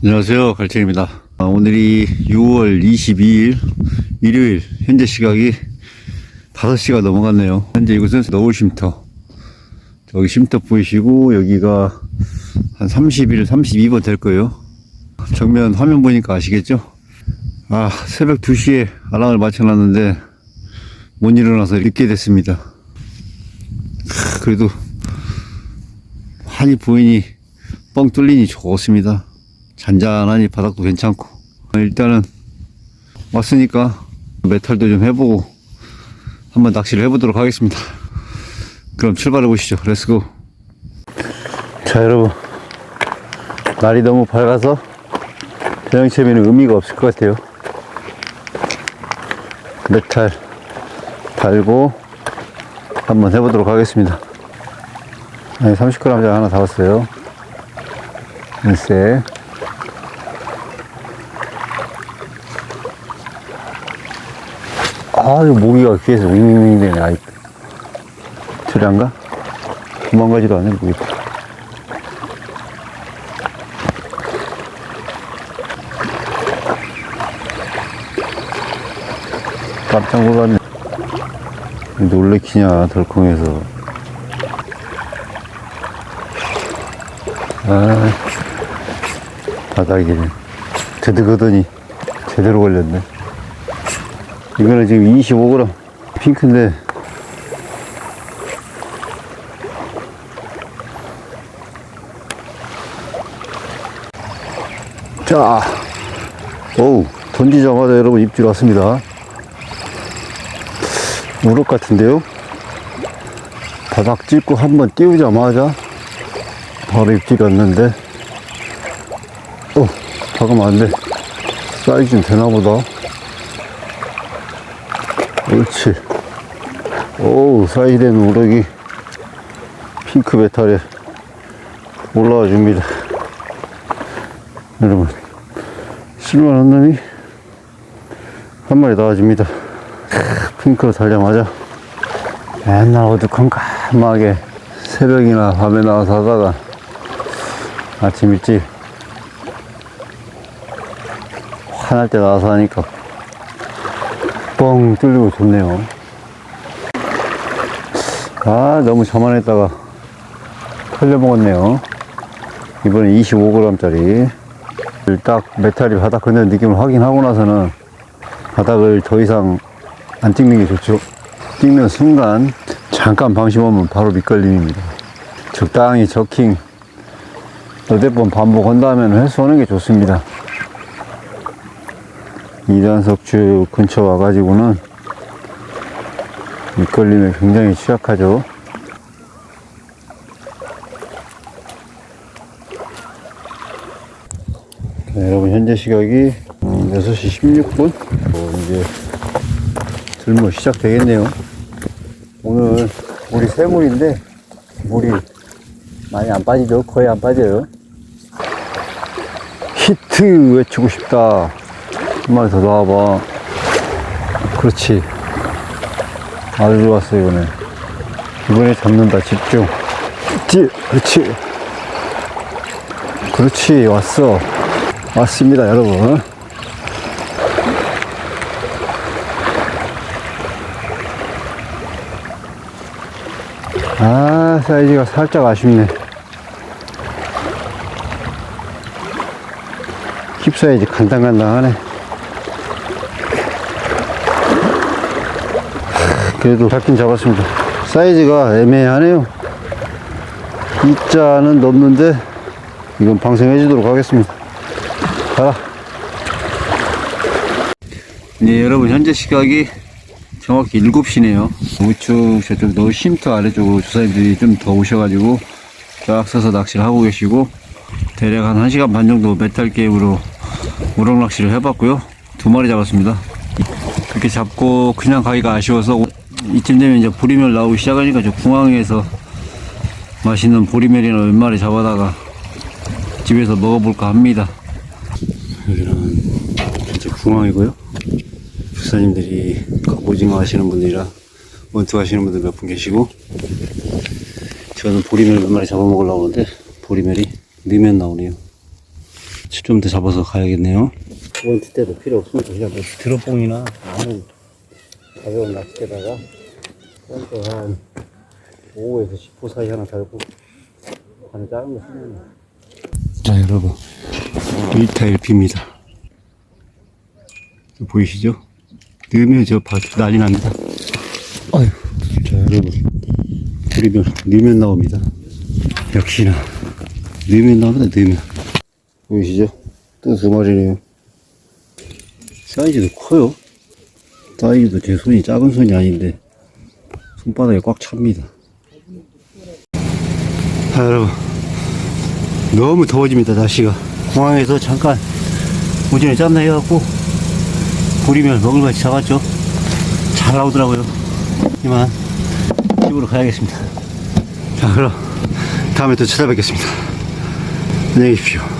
안녕하세요. 갈채입니다. 아, 오늘이 6월 22일 일요일. 현재 시각이 5시가 넘어갔네요. 현재 이곳은 너울 쉼터. 저기 쉼터 보이시고 여기가 한 31, 32번 될 거예요. 정면 화면 보니까 아시겠죠? 아 새벽 2시에 알람을 맞춰놨는데 못 일어나서 늦게 됐습니다. 크, 그래도 한이 보이니 뻥 뚫리니 좋습니다 잔잔하니 바닥도 괜찮고. 일단은 왔으니까 메탈도 좀 해보고 한번 낚시를 해보도록 하겠습니다. 그럼 출발해 보시죠. 렛츠고 자 여러분. 날이 너무 밝아서 대형체미는 의미가 없을 것 같아요. 메탈 달고 한번 해보도록 하겠습니다. 네, 30g 하나 잡았어요. 일세 아, 이거 모기가 귀에서 윙윙윙. 아이, 저리안가? 도망가지도 않네, 모기. 깜짝 놀랐네. 놀래키냐, 덜컹해서. 아, 바닥에 드드거더니 제대로 걸렸네. 이거는 지금 25g 핑크인데. 자 어우 던지자마자 여러분 입질 왔습니다. 우럭 같은데요? 바닥 짚고 한번 띄우자마자 바로 입질이 왔는데. 어 잠깐만 안돼. 사이즈 좀 되나보다 옳지. 오우, 사이렌 우럭이 핑크 메탈에 올라와 줍니다. 여러분, 실만한 놈이 한 마리 나와줍니다. 핑크로 달려마자 맨날 어두컴컴하게 새벽이나 밤에 나와서 하다가 아침 일찍 화날 때 나와서 하니까 뻥 뚫리고 좋네요. 아, 너무 저만했다가 털려먹었네요. 이번에 25g짜리. 딱 메탈이 바닥 건드는 느낌을 확인하고 나서는 바닥을 더 이상 안 찍는 게 좋죠. 찍는 순간 잠깐 방심하면 바로 밑걸림입니다. 적당히 저킹 너댓 번 반복한 다음에는 회수하는 게 좋습니다. 이단석주 근처 와가지고는 밑걸림에 굉장히 취약하죠. 네, 여러분 현재 시각이 음, 6시 16분 이제 들모 시작되겠네요. 오늘 물이 새물인데 물이 많이 안 빠지죠. 거의 안 빠져요. 히트 외치고 싶다. 한 마리 더 나와봐. 그렇지. 아주 좋았어, 이번에. 이번에 잡는다, 집중. 지, 그렇지. 그렇지, 왔어. 왔습니다, 여러분. 아, 사이즈가 살짝 아쉽네. 힙 사이즈 간당간당하네. 그래도 잡긴 잡았습니다. 사이즈가 애매하네요. 입자는 넘는데 이건 방생해 주도록 하겠습니다. 가라. 네, 여러분 현재 시각이 정확히 7시네요. 우측 저쪽 너 쉼터 아래쪽으로 조사님들이 좀 더 오셔가지고 쫙 서서 낚시를 하고 계시고 대략 한 1시간 반 정도 메탈 게임으로 우럭 낚시를 해봤고요. 두 마리 잡았습니다. 그렇게 잡고 그냥 가기가 아쉬워서 이쯤 되면 이제 보리멸 나오기 시작하니까 저 궁항에서 맛있는 보리멸이나 몇 마리 잡아다가 집에서 먹어볼까 합니다. 여기는 진짜 궁항이고요. 부사님들이 갑오징어 하시는 분들이라 원투 하시는 분들 몇 분 계시고 저는 보리멸 몇 마리 잡아먹으려고 하는데 보리멸이 넣으면 나오네요. 좀 더 잡아서 가야겠네요. 원투 때도 필요 없으니까 그냥 뭐 드롭봉이나 아무 가벼운 낚싯대다가 또한 5에서 10호 사이 하나 달고 하는 작은 거 쓰면 자 여러분. 1타 1피입니다. 보이시죠? 넣으면 저 난리 납니다. 아유 자 여러분. 뿌리면 넣으면 나옵니다. 역시나. 넣으면 나옵니다 넣으면. 보이시죠? 또 두 마리네요. 사이즈도 커요. 사이즈도 제 손이 작은 손이 아닌데 손바닥에 꽉 찹니다. 자 여러분. 너무 더워집니다 날씨가. 공항에서 잠깐 오전에 짬나 해갖고 보리면 먹을같이 잡았죠? 잘 나오더라고요. 이만 집으로 가야겠습니다. 자 그럼 다음에 또 찾아뵙겠습니다. 안녕히 계십시오